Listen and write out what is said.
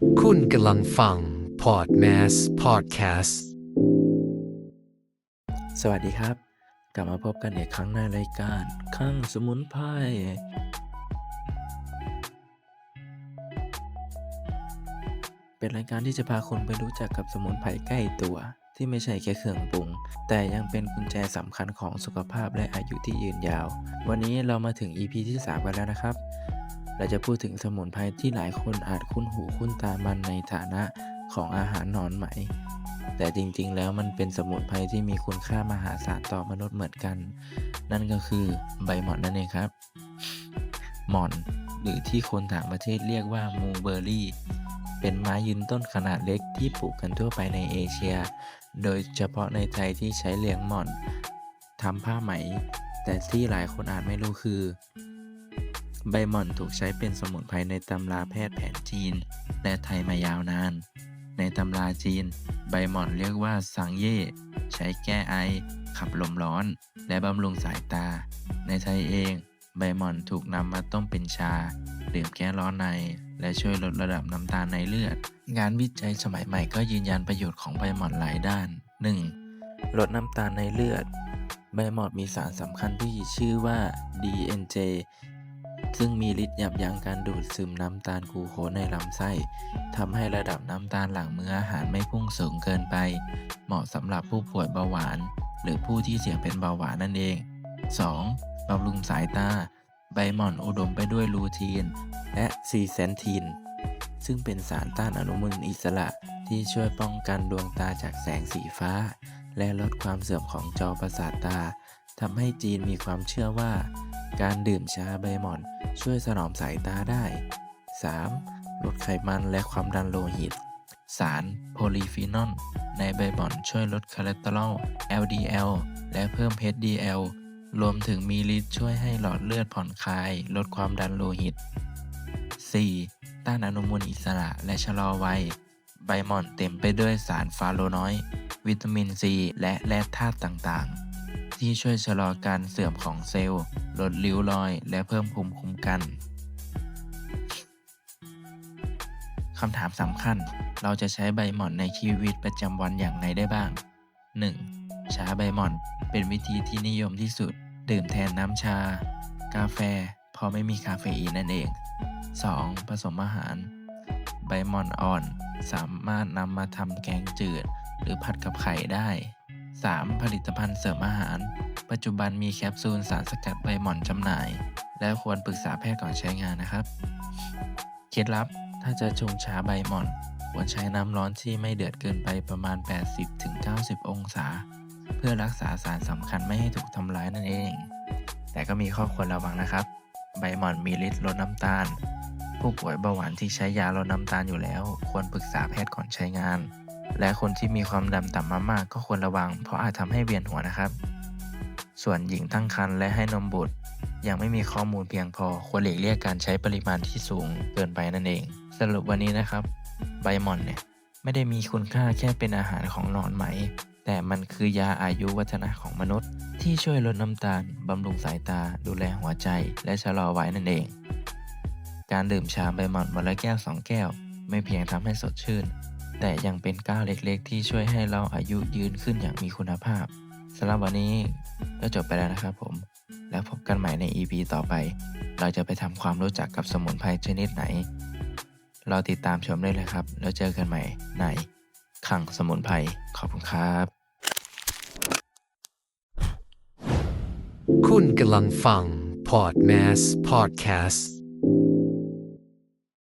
คุณกำลังฟัง Podmas Podcast สวัสดีครับ กลับมาพบกันอีกครั้งในรายการข้างสมุนไพรเป็นรายการที่จะพาคุณไปรู้จักกับสมุนไพรใกล้ตัว ที่ไม่ใช่แค่เครื่องปรุง แต่ยังเป็นกุญแจสำคัญของสุขภาพและอายุที่ยืนยาว วันนี้เรามาถึง EP ที่ 3 กันแล้วนะครับ เราจะพูดถึงสมุนไพรที่หลายคนอาจคุ้นหูคุ้นตามันในฐานะของอาหารหนอนไหม แต่จริงๆ แล้วมันเป็นสมุนไพรที่มีคุณค่ามหาศาลต่อมนุษย์เหมือนกัน นั่นก็คือใบหม่อนนั่นเองครับ หม่อนหรือที่คนต่างประเทศเรียกว่ามูเบอร์รี่ เป็นไม้ยืนต้นขนาดเล็กที่ปลูกกันทั่วไปในเอเชีย โดยเฉพาะในไทยที่ใช้เลี้ยงหม่อนทำผ้าไหม แต่ที่หลายคนอาจไม่รู้คือ ใบหม่อนถูกใช้เป็นสมุนไพรในตำราแพทย์แผนจีน และไทยมายาวนาน ในตำราจีน ใบหม่อนเรียกว่าสังเย่ ใช้แก้ไอ ขับลมร้อน และบำรุงสายตา ในไทยเอง ใบหม่อนถูกนำมาต้มเป็นชาดื่มแก้ร้อนใน และช่วยลดระดับน้ำตาลในเลือด งานวิจัยสมัยใหม่ก็ยืนยันประโยชน์ของใบหม่อนหลายด้าน 1. ลดน้ำตาลในเลือด ใบหม่อนมีสารสำคัญที่ชื่อว่า DNJ ซึ่งมีฤทธิ์ยับยั้งการดูดซึมน้ำตาลกูโคสในลำไส้ทำให้ระดับน้ำตาลหลังมื้ออาหารไม่พุ่งสูงเกินไป เหมาะสำหรับผู้ป่วยเบาหวาน หรือผู้ที่เสี่ยงเป็นเบาหวานนั่นเอง 2. บำรุงสายตา ใบหม่อนอุดมไปด้วยลูทีน และซีเซนทีน ซึ่งเป็นสารต้านอนุมูลอิสระที่ช่วยป้องกันดวงตาจากแสงสีฟ้า และลดความเสื่อมของจอประสาทตา ทำให้จีนมีความเชื่อว่า การดื่มชาใบหม่อนช่วยสนอมสายตาได้ 3. ลดไขมันและความดันโลหิต สารโพลีฟีนอลในใบหม่อนช่วยลดคอเลสเตอรอล LDL และเพิ่ม HDL รวมถึงมีฤทธิ์ช่วยให้หลอดเลือดผ่อนคลาย ลดความดันโลหิต 4. ต้านอนุมูลอิสระและชะลอวัย ใบหม่อนเต็มไปด้วยสารฟาโลนอยด์วิตามินซีและแร่ธาตุต่างๆ ที่ช่วยชะลอการเสื่อมของเซลล์ ลดริ้วรอย และเพิ่มภูมิคุ้มกันคำถามสำคัญ เราจะใช้ใบหม่อนในชีวิตประจำวันอย่างไรได้บ้าง 1. ชาใบหม่อนเป็นวิธีที่นิยมที่สุด ดื่มแทนน้ำชา กาแฟพราะไม่มีคาเฟอีนนั่นเอง 2. ผสมอาหาร ใบหม่อนอ่อน สามารถนำมาทำแกงจืด หรือผัดกับไข่ได้ 3. ผลิตภัณฑ์เสริมอาหาร ปัจจุบันมีแคปซูลสารสกัดใบหม่อนจำหน่าย และควรปรึกษาแพทย์ก่อนใช้งานนะครับ เคล็ดลับถ้าจะชงชาใบหม่อน ควรใช้น้ำร้อนที่ไม่เดือดเกินไปประมาณ 80-90 องศา เพื่อรักษาสารสำคัญไม่ให้ถูกทำร้ายนั่นเอง แต่ก็มีข้อควรระวังนะครับ ใบหม่อนมีฤทธิ์ลดน้ำตาล ผู้ป่วยเบาหวานที่ใช้ยาลดน้ำตาลอยู่แล้ว ควรปรึกษาแพทย์ก่อนใช้งาน และคนที่มีความดันต่ำมากๆก็ควรระวัง เพราะอาจทำให้เวียนหัวนะครับ ส่วนหญิงตั้งครรภ์และให้นมบุตร ยังไม่มีข้อมูลเพียงพอควรหลีกเลี่ยงการใช้ปริมาณที่สูงเกินไปนั่นเอง สรุปวันนี้นะครับ ใบหม่อนเนี่ยไม่ได้มีคุณค่าแค่เป็นอาหารของหนอนไหม แต่มันคือยาอายุวัฒนะของมนุษย์ ที่ช่วยลดน้ำตาลบำรุงสายตา ดูแลหัวใจ และชะลอวัยนั่นเอง การดื่มชาใบหม่อนวันละแก้ว 2 แก้ว ไม่เพียงทำให้สดชื่น แต่ยังเป็นก้าวเล็กๆ ที่ช่วยให้เราอายุยืนขึ้นอย่างมีคุณภาพสำหรับวันนี้ก็จบไปแล้วนะครับผม แล้วพบกันใหม่ใน EP ต่อไป เราจะไปทำความรู้จักกับสมุนไพรชนิดไหน เราติดตามชมได้เลยครับ แล้วเจอกันใหม่ในขังสมุนไพรขอบคุณครับ คุณกำลังฟัง Podmas Podcast